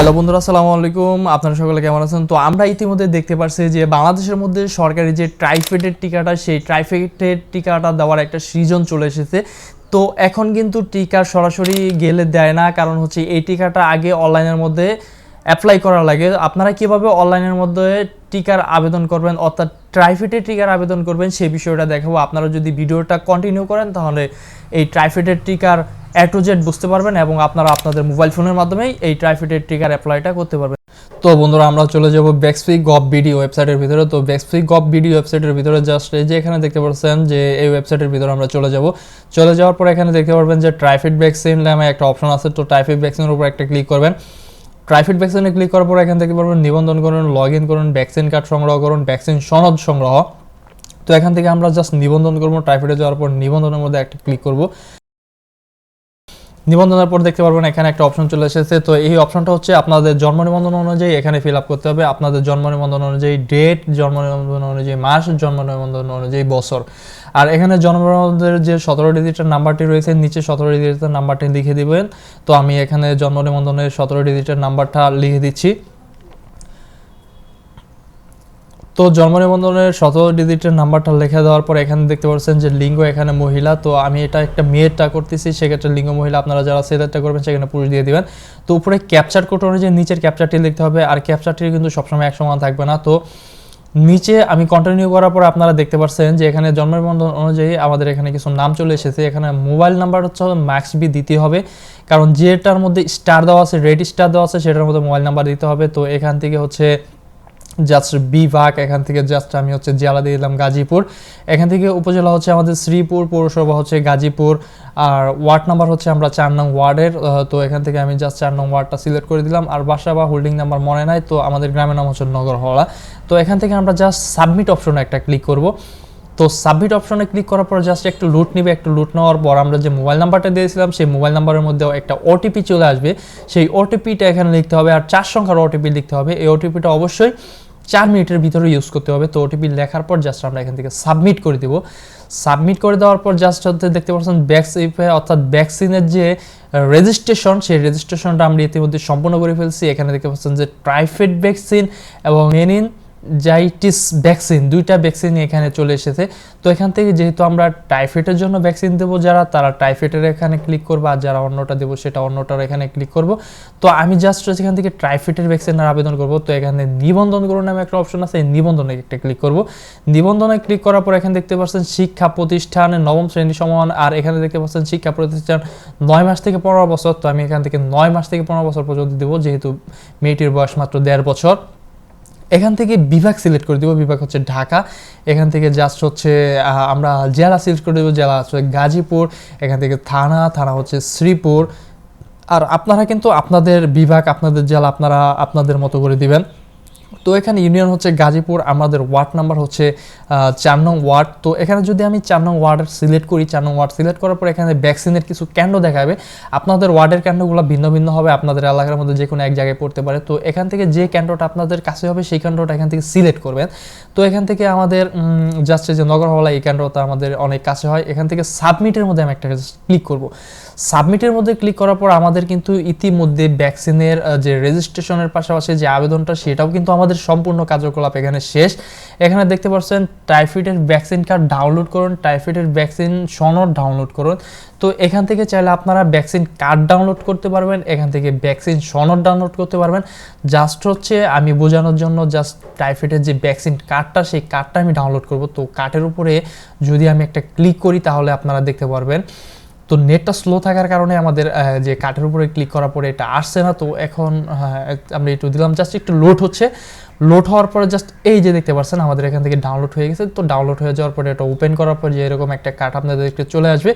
Hello বন্ধুরা, আসসালামু আলাইকুম। আপনারা সকলে কেমন আছেন? তো আমরা ইতিমধ্যে দেখতে পাচ্ছি যে বাংলাদেশের মধ্যে সরকারি যে ট্রাইফেডের টিকাটা, সেই ট্রাইফেটের টিকাটা দেওয়ার একটা সিজন চলে এসেছে। তো এখন কিন্তু টিকা সরাসরি গেলে দেয় না, কারণ হচ্ছে এই টিকাটা আগে অনলাইনের মধ্যে অ্যাপ্লাই করা লাগে। আপনারা কীভাবে অনলাইনের মধ্যে টিকার আবেদন করবেন, অর্থাৎ ট্রাইফেটের টিকার আবেদন করবেন সেই বিষয়টা দেখাবো। আপনারা যদি ভিডিওটা কন্টিনিউ করেন, তাহলে এই ট্রাইফেটের টিকার এ টু জেড বুঝতে পারবেন এবং আপনারা আপনাদের মোবাইল ফোনের মাধ্যমেই এই ট্রাইফেটের টিকার অ্যাপ্লাইটা করতে পারবেন। তো বন্ধুরা, আমরা চলে যাব ব্যাক্সপি গভ বিডি ওয়েবসাইটের ভিতরে। তো ব্যাক্সপি গভ বিডি ওয়েবসাইটের ভিতরে জাস্ট এই যে এখানে দেখতে পাচ্ছেন যে এই ওয়েবসাইটের ভিতরে আমরা চলে যাব। চলে যাওয়ার পর এখানে দেখতে পারবেন যে ট্রাইফেট ভ্যাকসিন নামে একটা অপশন আছে। তো ট্রাইফেট ভ্যাকসিনের উপর একটা ক্লিক করবেন। ট্রাইফিট ভ্যাকসিনে ক্লিক করার পর এখান থেকে পারবেন নিবন্ধন করুন লগ ইন করুন ভ্যাকসিন কার্ড সংগ্রহ করুন ভ্যাকসিন সনদ সংগ্রহ। তো এখান থেকে আমরা জাস্ট নিবন্ধন করব। ট্রাইফিটে যাওয়ার পর নিবন্ধনের মধ্যে একটা ক্লিক করব। নিবন্ধনের পর দেখতে পারবেন এখানে একটা অপশন চলে এসেছে। তো এই অপশনটা হচ্ছে আপনাদের জন্ম নিবন্ধন অনুযায়ী এখানে ফিল আপ করতে হবে। আপনাদের জন্ম নিবন্ধন অনুযায়ী ডেট জন্ম নিবন্ধন অনুযায়ী মাস, জন্ম নিবন্ধন অনুযায়ী বছর। আর এখানে জন্ম নিবন্ধনের যে সতেরো ডিজিটের নাম্বারটি রয়েছে, নিচে সতেরো ডিজিটের নাম্বারটি লিখে দিবেন। তো আমি এখানে জন্ম নিবন্ধনের সতেরো ডিজিটের নাম্বারটা লিখে দিচ্ছি। তো জন্ম নিবন্ধনের সতেরো ডিজিটের নাম্বারটা লেখা দেওয়ার পর এখানে দেখতে পাচ্ছেন যে লিঙ্গ এখানে মহিলা, তো আমি এটা একটা মেয়েরটা করতেছি, সেক্ষেত্রে লিঙ্গ মহিলা আপনারা যারা ছেলেটা করবেন, সেখানে পুরুষ দিয়ে দিবেন। তো উপরে ক্যাপচার কোড অনুযায়ী নিচের ক্যাপচারটি লিখতে হবে, আর ক্যাপচারটি কিন্তু সবসময় এক সমান থাকবে না। তো নিচে আমি কন্টিনিউ করার পর আপনারা দেখতে পাচ্ছেন যে এখানে জন্ম নিবন্ধন অনুযায়ী আমাদের এখানে কিছু নাম চলে এসেছে। এখানে মোবাইল নাম্বার হচ্ছে ম্যাক্স বি দিতে হবে, কারণ যেটার মধ্যে স্টার দেওয়া আছে রেড স্টার দেওয়া আছে, সেটার মধ্যে মোবাইল নাম্বার দিতে হবে। তো এখান থেকে হচ্ছে জাস্ট বিভাগ এখান থেকে জাস্ট আমি হচ্ছে জেলা দিয়ে দিলাম গাজীপুর। এখান থেকে উপজেলা হচ্ছে আমাদের শ্রীপুর, পৌরসভা হচ্ছে গাজীপুর, আর ওয়ার্ড নাম্বার হচ্ছে আমরা চার নং ওয়ার্ডের তো এখান থেকে আমি জাস্ট চার নং ওয়ার্ডটা সিলেক্ট করে দিলাম। আর বাসা বা হোল্ডিং নাম্বার মনে নাই, তো আমাদের গ্রামের নাম হচ্ছে নগরহলা তো এখান থেকে আমরা জাস্ট সাবমিট অপশনে একটা ক্লিক করব। তো সাবমিট অপশনে ক্লিক করার পর জাস্ট একটু লুট নিবে, একটু লুট নেওয়ার পর আমরা যে মোবাইল নাম্বারটা দিয়েছিলাম, সেই মোবাইল নাম্বারের মধ্যেও একটা ওটিপি চলে আসবে। সেই ওটিপিটা এখানে লিখতে হবে আর চার সংখ্যার ওটিপি লিখতে হবে। এই ওটিপিটা অবশ্যই চার মিনিটের ভিতরে ইউজ করতে হবে। তো ওটিপি লেখার পর জাস্ট আমরা এখান থেকে সাবমিট করে দেবো। সাবমিট করে দেওয়ার পর জাস্ট হচ্ছে দেখতে পাচ্ছেন ভ্যাকসিপে অর্থাৎ ভ্যাকসিনের যে রেজিস্ট্রেশন সেই রেজিস্ট্রেশনটা আমরা ইতিমধ্যে সম্পূর্ণ করে ফেলছি। এখানে দেখতে পাচ্ছেন যে ট্রাইফেড ভ্যাকসিন এবং মেনিন জাইটিস ভ্যাকসিন, দুইটা ভ্যাকসিন এখানে চলে এসেছে। তো এখান থেকে যেহেতু আমরা টাইফয়েডের জন্য ভ্যাকসিন দেবো যারা, তারা টাইফয়েডের এখানে ক্লিক করব আর যারা অন্যটা দেবো সেটা অন্যটার এখানে ক্লিক করব। তো আমি জাস্ট এখান থেকে টাইফয়েডের ভ্যাকসিনের আবেদন করব। তো এখানে নিবন্ধন করুন নামে একটা অপশন আছে এই নিবন্ধনে একটা ক্লিক করব। নিবন্ধনে ক্লিক করার পর এখানে দেখতে পাচ্ছেন শিক্ষা প্রতিষ্ঠান, নবম শ্রেণি সমান, আর এখানে দেখতে পাচ্ছেন শিক্ষা প্রতিষ্ঠান নয় মাস থেকে পনেরো বছর। তো আমি এখান থেকে নয় মাস থেকে পনেরো বছর পর্যন্ত দেবো, যেহেতু মেয়েটির বয়স মাত্র দেড় বছর। এখান থেকে বিভাগ সিলেক্ট করে দেবো। বিভাগ হচ্ছে ঢাকা। এখান থেকে জাস্ট হচ্ছে আমরা জেলা সিলেক্ট করে দেবো। জেলা হচ্ছে গাজীপুর, এখান থেকে থানা থানা হচ্ছে শ্রীপুর। আর আপনারা কিন্তু আপনাদের বিভাগ, আপনাদের জেলা আপনারা, আপনাদের মতো করে দিবেন। তো এখানে ইউনিয়ন হচ্ছে গাজীপুর, আমাদের ওয়ার্ড নাম্বার হচ্ছে চার নং ওয়ার্ড। তো এখানে যদি আমি চার নং ওয়ার্ড সিলেক্ট করি চার নং ওয়ার্ড সিলেক্ট করার পর এখানে ভ্যাকসিনের কিছু ক্যান্ড দেখাবে। আপনাদের ওয়ার্ডের ক্যান্ডগুলো ভিন্ন ভিন্ন হবে, আপনাদের এলাকার মধ্যে যে কোনো এক জায়গায় পড়তে পারে। তো এখান থেকে যে ক্যান্ডটা আপনাদের কাছে হবে, সেই ক্যান্ডটা এখান থেকে সিলেক্ট করবেন। তো এখান থেকে আমাদের জাস্ট যে নগর হওয়া এই ক্যান্ডটা আমাদের অনেক কাছে হয়। এখান থেকে সাবমিটের মধ্যে আমি একটা ক্লিক করব। সাবমিটের মধ্যে ক্লিক করার পর আমাদের কিন্তু ইতিমধ্যে ভ্যাকসিনের যে রেজিস্ট্রেশনের পাশাপাশি যে আবেদনটা, সেটাও কিন্তু আমাদের সম্পূর্ণ কার্যকলাপ এখানে শেষ। এখানে দেখতে পাচ্ছেন টাইফয়েডের ভ্যাকসিন কার্ড ডাউনলোড করুন, টাইফয়েডের ভ্যাকসিন সনদ ডাউনলোড করুন। তো এখান থেকে চাইলে আপনারা ভ্যাকসিন কার্ড ডাউনলোড করতে পারবেন, এখান থেকে ভ্যাকসিন সনদ ডাউনলোড করতে পারবেন। জাস্ট হচ্ছে আমি বোঝানোর জন্য জাস্ট টাইফয়েডের যে ভ্যাকসিন কার্ডটা সেই কার্ডটা আমি ডাউনলোড করব। তো কার্ডের উপরে যদি আমি একটা ক্লিক করি, তাহলে আপনারা দেখতে পারবেন। তো নেটটা স্লো থাকার কারণে আমাদের যে কাঠের উপরে ক্লিক করার পরে এটা আসছে না। তো এখন আমরা একটু দিলাম জাস্ট একটু লোড হচ্ছে। লোড হওয়ার পরে জাস্ট এই যে দেখতে পাচ্ছেন, আমাদের এখান থেকে ডাউনলোড হয়ে গেছে। তো ডাউনলোড হয়ে যাওয়ার পরে এটা ওপেন করার পর যে এরকম একটা কাঠ আপনাদের চলে আসবে।